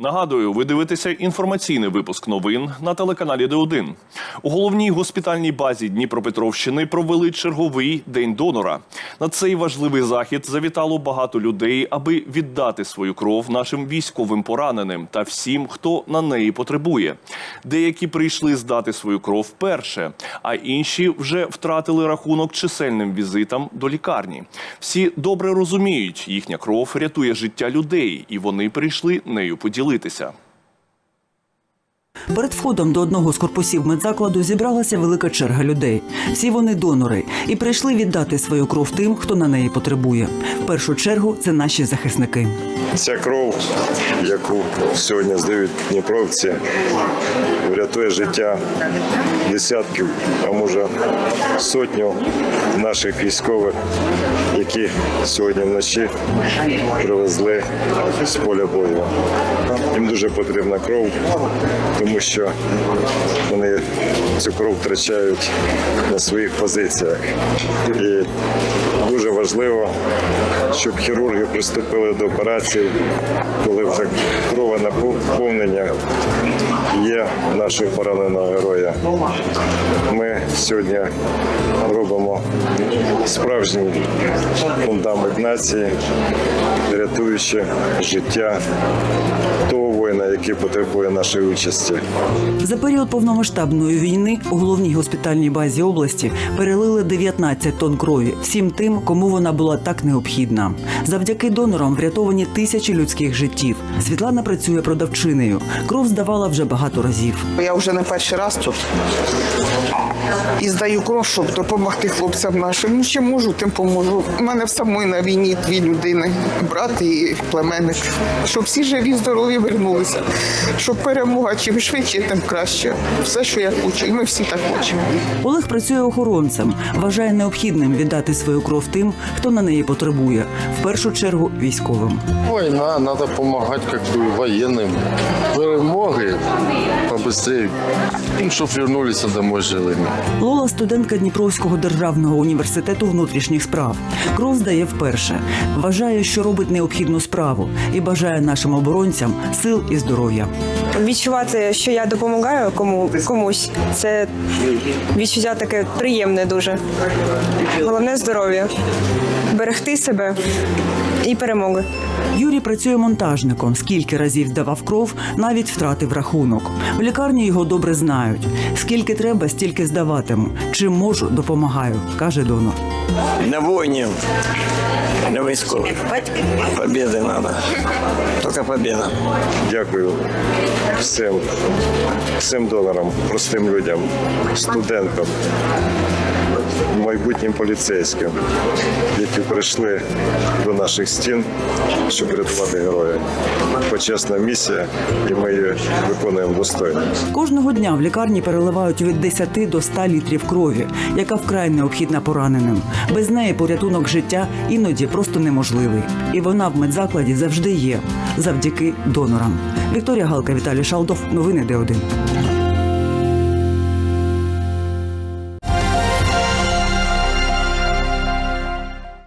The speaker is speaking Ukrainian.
Нагадую, ви дивитеся інформаційний випуск новин на телеканалі Д1. У головній госпітальній базі Дніпропетровщини провели черговий день донора. На цей важливий захід завітало багато людей, аби віддати свою кров нашим військовим пораненим та всім, хто на неї потребує. Деякі прийшли здати свою кров вперше, а інші вже втратили рахунок чисельним візитам до лікарні. Всі добре розуміють, їхня кров рятує життя людей, і вони прийшли нею поділитися поділитися. Перед входом до одного з корпусів медзакладу зібралася велика черга людей. Всі вони донори і прийшли віддати свою кров тим, хто на неї потребує. В першу чергу це наші захисники. Ця кров, яку сьогодні здають дніпровці, врятує життя десятків, а може сотню наших військових, які сьогодні вночі привезли з поля бою. Їм дуже потрібна кров, тому що вони цю кров втрачають на своїх позиціях. І дуже важливо, щоб хірурги приступили до операції, коли вже крове наповнення є нашого пораненого героя. Ми сьогодні робимо справжній фундамент нації, рятуючи життя того воїна, який потребує нашої участі. За період повномасштабної війни у головній госпітальній базі області перелили 19 тонн крові всім тим, кому вона була так необхідна. Завдяки донорам врятовані тисячі людських життів. Світлана працює продавчинею. Кров здавала вже багато разів. Я вже не перший раз тут і здаю кров, щоб допомогти хлопцям нашим. Ну, ще можу, тим поможу. У мене в самої на війні дві людини, брат і племенник. Щоб всі живі, здорові вернулися. Щоб перемога чим швидше, тим краще. Все, що я хочу, і ми всі так хочемо. Олег працює охоронцем, вважає необхідним віддати свою кров тим, хто на неї потребує. В першу чергу військовим. Війна треба допомагати як воєнним. военным. Перемоги ну, щоб вернулися домой живими. Лола студентка Дніпровського державного університету внутрішніх справ. Кров здає вперше. Вважає, що робить необхідну справу і бажає нашим оборонцям сил і здоров'я. Відчувати, що я допомагаю кому комусь. Це відчуття таке приємне дуже. Головне здоров'я, берегти себе і перемоги. Юрій працює монтажником. Скільки разів здавав кров, навіть втратив рахунок. В лікарні його добре знають. Скільки треба, стільки здаватиму. Чим можу, допомагаю, каже донор. На войне, на військових. Победы надо. Только победа. Дякую всім, всім донорам, простим людям, студентам, майбутнім поліцейським, які прийшли до наших стін, щоб рятувати героя. Почесна місія, і ми її виконуємо достойно. Кожного дня в лікарні переливають від 10 до 100 літрів крові, яка вкрай необхідна пораненим. Без неї порятунок життя іноді просто неможливий. І вона в медзакладі завжди є завдяки донорам. Вікторія Галка, Віталій Шалдов. Новини Д1.